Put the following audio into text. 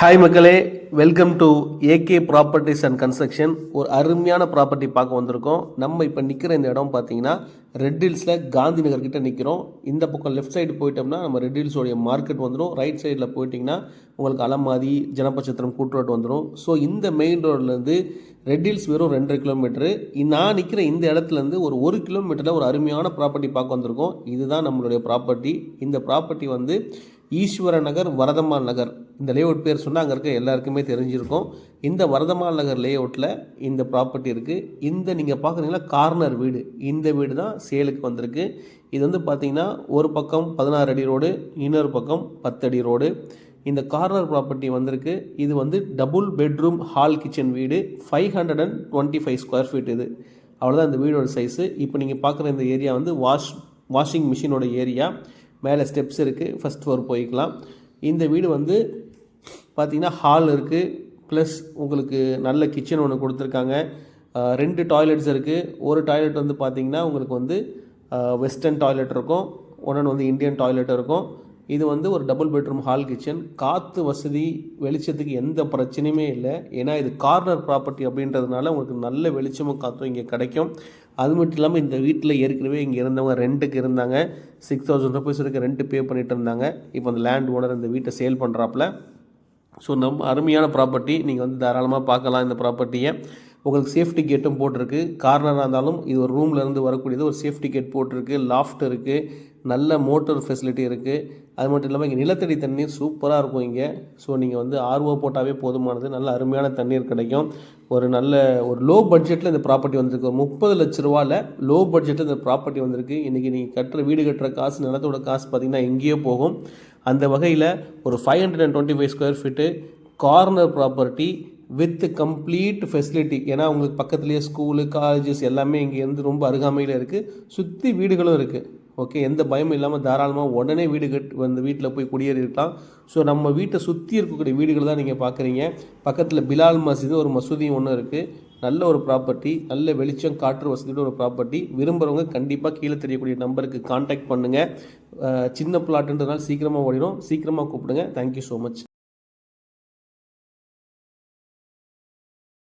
Hi மக்களே. Welcome to AK properties and construction ஒரு அருமையான ப்ராப்பர்ட்டி பார்க்க வந்திருக்கோம். நம்ம இப்போ நிற்கிற இந்த இடம் பார்த்தீங்கன்னா ரெட் ஹில்ஸில் காந்தி நகர் கிட்ட நிற்கிறோம் இந்த பக்கம் லெஃப்ட் சைடு போயிட்டோம்னா நம்ம ரெட் ஹில்ஸோடைய மார்க்கெட் வந்துடும் ரைட் சைடில் போயிட்டிங்கன்னா உங்களுக்கு அலமாதி ஜனபச்சத்திரம் கூட்டுரோடு வந்துடும் ஸோ இந்த மெயின் ரோட்லேருந்து ரெட் ஹில்ஸ் வெறும் ரெண்டரை கிலோமீட்டரு நான் நிற்கிற இந்த இடத்துலேருந்து ஒரு ஒரு கிலோமீட்டரில் ஒரு அருமையான ப்ராப்பர்ட்டி பார்க்க வந்திருக்கோம். இதுதான் நம்மளுடைய ப்ராப்பர்ட்டி இந்த ப்ராப்பர்ட்டி வந்து ஈஸ்வர நகர் வரதமால் நகர். இந்த லேஅவுட் பேர் சொன்னால் அங்கே இருக்க எல்லாருக்குமே தெரிஞ்சிருக்கும். இந்த வரதமால் நகர் லேஅவுட்டில் இந்த ப்ராப்பர்ட்டி இருக்குது இந்த நீங்கள் பார்க்குறீங்களா கார்னர் வீடு. இந்த வீடு தான் சேலுக்கு வந்திருக்கு. இது வந்து பார்த்தீங்கன்னா ஒரு பக்கம் பதினாறு அடி ரோடு இன்னொரு பக்கம் பத்து அடி ரோடு இந்த கார்னர் ப்ராப்பர்ட்டி வந்திருக்கு. இது வந்து டபுள் பெட்ரூம் ஹால் கிச்சன் வீடு. Five hundred and twenty five square feet இது. அவ்வளோதான் இந்த வீடோட சைஸு இப்போ நீங்கள் பார்க்குற இந்த ஏரியா வந்து வாஷ் வாஷிங் மிஷினோட ஏரியா மேலே ஸ்டெப்ஸ் இருக்குது ஃபஸ்ட் ஃப்ளோர் போய்க்கலாம். இந்த வீடு வந்து பார்த்தீங்கன்னா ஹால் இருக்குது ப்ளஸ் உங்களுக்கு நல்ல கிச்சன் ஒன்று கொடுத்துருக்காங்க. ரெண்டு டாய்லெட்ஸ் இருக்குது ஒரு டாய்லெட் வந்து பார்த்திங்கன்னா உங்களுக்கு வந்து வெஸ்டர்ன் டாய்லெட் இருக்கும். ஒன்று வந்து இந்தியன் டாய்லெட் இருக்கும். இது வந்து ஒரு டபுள் பெட்ரூம் ஹால் கிச்சன் காற்று வசதி வெளிச்சத்துக்கு எந்த பிரச்சனையுமே இல்லை. ஏன்னா இது கார்னர் ப்ராப்பர்ட்டி அப்படின்றதுனால உங்களுக்கு நல்ல வெளிச்சமும் காற்றும் இங்கே கிடைக்கும். அது மட்டும் இல்லாமல் இந்த வீட்டில் ஏற்கனவே இங்கே இருந்தவங்க ரெண்டுக்கு இருந்தாங்க. சிக்ஸ் தௌசண்ட் ருபீஸ் வரைக்கும் ரெண்ட் பே பண்ணிட்டு இருந்தாங்க. இப்போ அந்த லேண்ட் ஓனர் இந்த வீட்டை சேல் பண்ணுறாப்புல ஸோ நம்ம அருமையான ப்ராப்பர்ட்டி நீங்கள் வந்து தாராளமாக பார்க்கலாம் இந்த ப்ராப்பர்ட்டியை உங்களுக்கு சேஃப்டி கேட்டும் போட்டிருக்கு. கார்னராக இருந்தாலும் இது ஒரு ரூம்லேருந்து வரக்கூடியது ஒரு சேஃப்டி கேட் போட்டிருக்கு. லாஃப்ட் இருக்குது நல்ல மோட்டர் ஃபெசிலிட்டி இருக்குது அது மட்டும் இல்லாமல் இங்கே நிலத்தடி தண்ணீர் சூப்பராக இருக்கும் இங்கே. ஸோ நீங்கள் வந்து ஆர்ஓ போட்டாவே போதுமானது. நல்ல அருமையான தண்ணீர் கிடைக்கும். ஒரு நல்ல ஒரு லோ பட்ஜெட்டில் இந்த ப்ராப்பர்ட்டி வந்திருக்கு. ஒரு முப்பது லட்ச ரூபாவில் லோ பட்ஜெட்டில் இந்த ப்ராப்பர்ட்டி வந்திருக்கு. இன்றைக்கி நீங்கள் கட்டுற வீடு கட்டுற காசு நிலத்தோட காசு பார்த்திங்கன்னா எங்கேயோ போகும். அந்த வகையில் ஒரு five hundred and twenty five square feet corner property with complete facility ஏன்னா உங்களுக்கு பக்கத்துலேயே ஸ்கூலு காலேஜஸ் எல்லாமே இங்கேருந்து ரொம்ப அருகாமையில் இருக்குது சுற்றி வீடுகளும் இருக்குது ஓகே எந்த பயமும் இல்லாமல் தாராளமாக உடனே வீடு கட் வந்து வீட்டில் போய் குடியேறி இருக்கலாம் ஸோ நம்ம வீட்டை சுற்றி இருக்கக்கூடிய வீடுகள் தான் நீங்கள் பார்க்குறீங்க பக்கத்தில் பிலால் மஸ்ஜிது ஒரு மசூதியும் ஒன்று இருக்குது நல்ல ஒரு ப்ராப்பர்ட்டி நல்ல வெளிச்சம் காற்று வசதியோட ஒரு ப்ராப்பர்ட்டி விரும்புகிறவங்க கண்டிப்பாக கீழே தெரியக்கூடிய நம்பருக்கு காண்டாக்ட் பண்ணுங்கள் சின்ன பிளாட்டுன்றதுனால சீக்கிரமாக ஓடிடும் சீக்கிரமாக கூப்பிடுங்க. Thank you so much